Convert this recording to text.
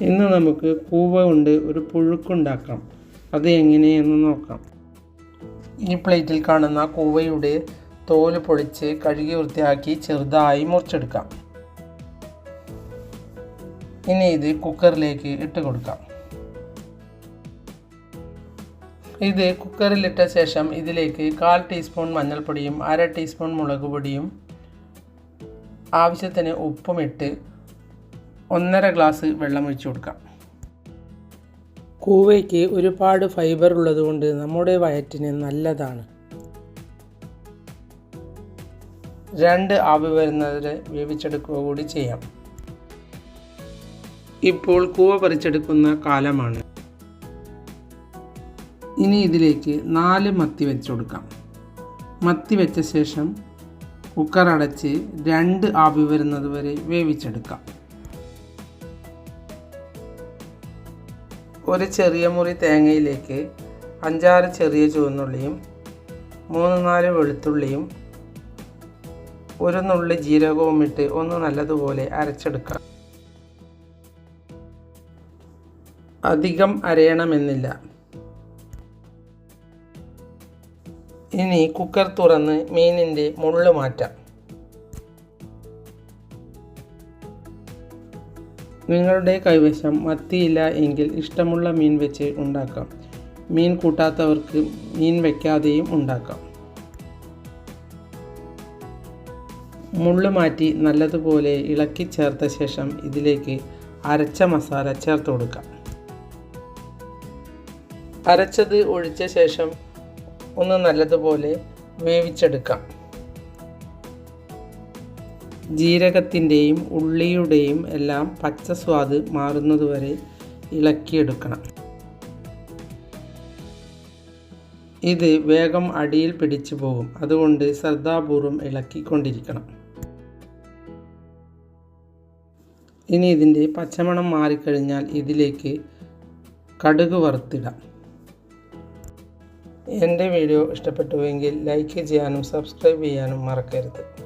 ഇന്ന് നമുക്ക് കൂവ കൊണ്ട് ഒരു പുഴുക്കുണ്ടാക്കാം. അത് എങ്ങനെയെന്ന് നോക്കാം. ഈ പ്ലേറ്റിൽ കാണുന്ന കൂവയുടെ തോൽ പൊളിച്ച് കഴുകി വൃത്തിയാക്കി ചെറുതായി മുറിച്ചെടുക്കാം. ഇനി ഇത് കുക്കറിലേക്ക് ഇട്ട് കൊടുക്കാം. ഇത് കുക്കറിലിട്ട ശേഷം ഇതിലേക്ക് കാൽ ടീസ്പൂൺ മഞ്ഞൾപ്പൊടിയും അര ടീസ്പൂൺ മുളക് പൊടിയും ആവശ്യത്തിന് ഉപ്പുമിട്ട് ഒന്നര ഗ്ലാസ് വെള്ളം ഒഴിച്ചു കൊടുക്കാം. കൂവയ്ക്ക് ഒരുപാട് ഫൈബർ ഉള്ളതുകൊണ്ട് നമ്മുടെ വയറ്റിന് നല്ലതാണ്. രണ്ട് ആവി വരുന്നവരെ വേവിച്ചെടുക്കുക കൂടി ചെയ്യാം. ഇപ്പോൾ കൂവ പറിച്ചെടുക്കുന്ന കാലമാണ്. ഇനി ഇതിലേക്ക് നാല് മത്തി വെച്ച് കൊടുക്കാം. മത്തി വെച്ച ശേഷം കുക്കർ അടച്ച് രണ്ട് ആവി വരുന്നത് വരെ വേവിച്ചെടുക്കാം. ഒരു ചെറിയ മുറി തേങ്ങയിലേക്ക് അഞ്ചാറ് ചെറിയ ചുവന്നുള്ളിയും മൂന്ന് നാല് വെളുത്തുള്ളിയും ഒരു നുള്ളി ജീരകവും ഇട്ട് ഒന്ന് നല്ലതുപോലെ അരച്ചെടുക്കാം അധികം അരയണമെന്നില്ല. ഇനി കുക്കർ തുറന്ന് മീനിന്റെ മുള്ളു മാറ്റാം. നിങ്ങളുടെ കൈവശം മത്തിയില്ല എങ്കിൽ ഇഷ്ടമുള്ള മീൻ വെച്ച് ഉണ്ടാക്കാം. മീൻ കൂട്ടാത്തവർക്ക് മീൻ വയ്ക്കാതെയും ഉണ്ടാക്കാം. മുള്ളു മാറ്റി നല്ലതുപോലെ ഇളക്കി ചേർത്ത ശേഷം ഇതിലേക്ക് അരച്ച മസാല ചേർത്ത് കൊടുക്കാം. അരച്ചത് ഒഴിച്ച ശേഷം ഒന്ന് നല്ലതുപോലെ വേവിച്ചെടുക്കാം. ജീരകത്തിന്റെയും ഉള്ളിയുടെയും എല്ലാം പച്ച സ്വാദ് മാറുന്നതുവരെ ഇളക്കിയെടുക്കണം. ഇത് വേഗം അടിയിൽ പിടിച്ചു പോകും. അതുകൊണ്ട് ശ്രദ്ധാപൂർവം ഇളക്കിക്കൊണ്ടിരിക്കണം. ഇനി ഇതിന്റെ പച്ചമണം മാറിക്കഴിഞ്ഞാൽ ഇതിലേക്ക് കടുക് വറുത്തിടാം. എന്റെ വീഡിയോ ഇഷ്ടപ്പെട്ടുവെങ്കിൽ ലൈക്ക് ചെയ്യാനും സബ്സ്ക്രൈബ് ചെയ്യാനും മറക്കരുത്.